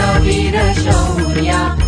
Veer Shaurya